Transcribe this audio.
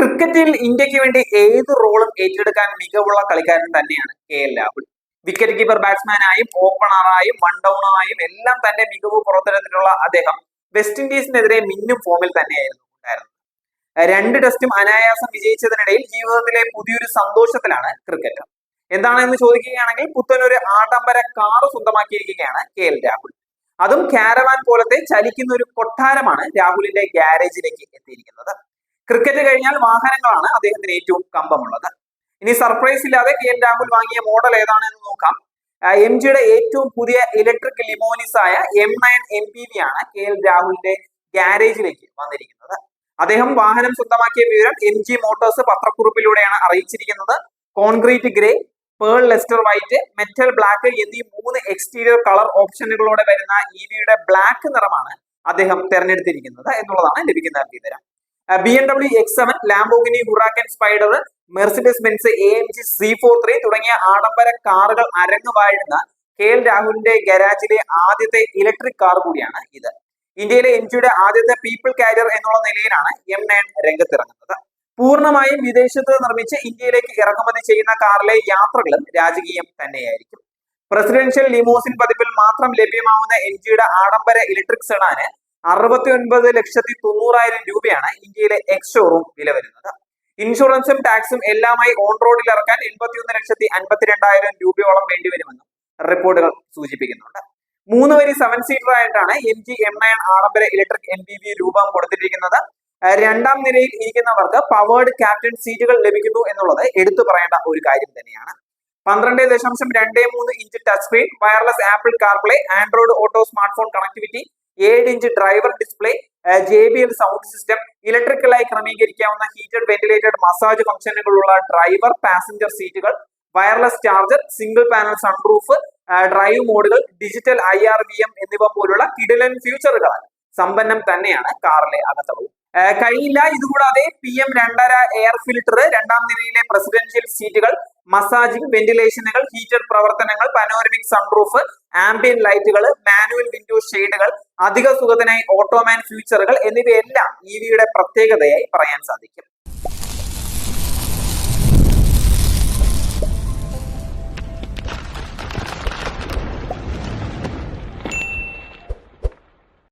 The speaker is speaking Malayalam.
ക്രിക്കറ്റിൽ ഇന്ത്യയ്ക്ക് വേണ്ടി ഏത് റോളും ഏറ്റെടുക്കാൻ മികവുള്ള കളിക്കാരൻ തന്നെയാണ് K L Rahul. Wicket keeper ബാറ്റ്സ്മാനായും ഓപ്പണറായും വൺ ഡൗണറായും എല്ലാം തന്റെ മികവ് പുറത്തെടുത്തിട്ടുള്ള അദ്ദേഹം വെസ്റ്റ് ഇൻഡീസിനെതിരെ മിന്നും ഫോമിൽ തന്നെയായിരുന്നു ഉണ്ടായിരുന്നത്. രണ്ട് ടെസ്റ്റും അനായാസം വിജയിച്ചതിനിടയിൽ ജീവിതത്തിലെ പുതിയൊരു സന്തോഷത്തിലാണ് ക്രിക്കറ്റ്. എന്താണെന്ന് ചോദിക്കുകയാണെങ്കിൽ പുത്തനൊരു ആഡംബര കാറ് സ്വന്തമാക്കിയിരിക്കുകയാണ് കെ എൽ രാഹുൽ. അതും കാരവാൻ പോലത്തെ ചലിക്കുന്ന ഒരു കൊട്ടാരമാണ് രാഹുലിന്റെ ഗ്യാരേജിലേക്ക് എത്തിയിരിക്കുന്നത്. ക്രിക്കറ്റ് കഴിഞ്ഞാൽ വാഹനങ്ങളാണ് അദ്ദേഹത്തിന് ഏറ്റവും കമ്പമുള്ളത്. ഇനി സർപ്രൈസ് ഇല്ലാതെ കെ എൻ രാഹുൽ വാങ്ങിയ മോഡൽ ഏതാണെന്ന് നോക്കാം. എം ജിയുടെ ഏറ്റവും പുതിയ ഇലക്ട്രിക് ലിമോനിസ് ആയ M nine M P V ആണ് കെ എൽ രാഹുലിന്റെ ഗ്യാരേജിലേക്ക് വന്നിരിക്കുന്നത്. അദ്ദേഹം വാഹനം സ്വന്തമാക്കിയ വിവരം എം ജി മോട്ടോഴ്സ് പത്രക്കുറിപ്പിലൂടെയാണ് അറിയിച്ചിരിക്കുന്നത്. Concrete grey pearl lustre white metal black എന്നീ മൂന്ന് എക്സ്റ്റീരിയർ കളർ ഓപ്ഷനുകളോടെ വരുന്ന ഇ വിയുടെ ബ്ലാക്ക് നിറമാണ് അദ്ദേഹം തെരഞ്ഞെടുത്തിരിക്കുന്നത് എന്നുള്ളതാണ് ലഭിക്കുന്ന വിവരം. B M W X seven Lamborghini Huracan Spyder Mercedes Benz A M G C four three തുടങ്ങിയ ആഡംബര കാറുകൾ അരങ്ങുവാഴുന്ന കെ എൽ രാഹുലിന്റെ ഗരാജിലെ ആദ്യത്തെ ഇലക്ട്രിക് കാർ കൂടിയാണ് ഇത്. ഇന്ത്യയിലെ എം ജിയുടെ ആദ്യത്തെ പീപ്പിൾ കാരിയർ എന്നുള്ള നിലയിലാണ് എം നയൻ രംഗത്തിറങ്ങുന്നത്. പൂർണമായും വിദേശത്ത് നിർമ്മിച്ച് ഇന്ത്യയിലേക്ക് ഇറക്കുമതി ചെയ്യുന്ന കാറിലെ യാത്രകളും രാജകീയം തന്നെയായിരിക്കും. പ്രസിഡൻഷ്യൽ ലിമോസിൻ പതിപ്പിൽ മാത്രം ലഭ്യമാവുന്ന എം ജിയുടെ ആഡംബര ഇലക്ട്രിക് സെഡാന് അറുപത്തി ഒൻപത് ലക്ഷത്തി തൊണ്ണൂറായിരം രൂപയാണ് ഇന്ത്യയിലെ എക്സ് ഷോറൂം വില വരുന്നത്. ഇൻഷുറൻസും ടാക്സും എല്ലാമായി ഓൺ റോഡിൽ ഇറക്കാൻ എൺപത്തിയൊന്ന് ലക്ഷത്തി അൻപത്തിരണ്ടായിരം രൂപയോളം വേണ്ടിവരുമെന്നും റിപ്പോർട്ടുകൾ സൂചിപ്പിക്കുന്നുണ്ട്. മൂന്ന് വരി സെവൻ സീറ്റർ ആയിട്ടാണ് എം ജി എം നയൻ ആഡംബര ഇലക്ട്രിക് എം ബി വി രൂപം കൊടുത്തിരിക്കുന്നത്. രണ്ടാം നിരയിൽ ഇരിക്കുന്നവർക്ക് പവേർഡ് ക്യാപ്റ്റൻ സീറ്റുകൾ ലഭിക്കുന്നു എന്നുള്ളത് എടുത്തു പറയേണ്ട ഒരു കാര്യം തന്നെയാണ്. പന്ത്രണ്ട് ദശാംശം രണ്ട് മൂന്ന് inch touch screen wireless Apple CarPlay Android Auto smartphone connectivity ഏഴ് inch driver display J B L sound system ഇലക്ട്രിക്കലായി ക്രമീകരിക്കാവുന്ന ഹീറ്റഡ് വെന്റിലേറ്റഡ് മസാജ് ഫംഗ്ഷനുകളുള്ള ഡ്രൈവർ പാസഞ്ചർ സീറ്റുകൾ wireless charger single panel sunroof drive മോഡുകൾ digital I R V M എന്നിവ പോലുള്ള കിടിലൻ ഫ്യൂച്ചറുകളാണ് സമ്പന്നം തന്നെയാണ് കാറിലെ അകത്തളവും. കഴിയില്ല. ഇതുകൂടാതെ പി എം രണ്ടര എയർ ഫിൽട്ടർ രണ്ടാം നിലയിലെ പ്രസിഡൻഷ്യൽ സീറ്റുകൾ മസാജിംഗ് വെന്റിലേഷനുകൾ ഹീറ്റർ പ്രവർത്തനങ്ങൾ പനോരമിക് സൺറൂഫ് ആംബിയൻ ലൈറ്റുകൾ മാനുവൽ വിൻഡോ ഷെയ്ഡുകൾ അധിക സുഖത്തിനായി ഓട്ടോമാൻ ഫ്യൂച്ചറുകൾ എന്നിവയെല്ലാം ഇ വിയുടെ പ്രത്യേകതയായി പറയാൻ സാധിക്കും.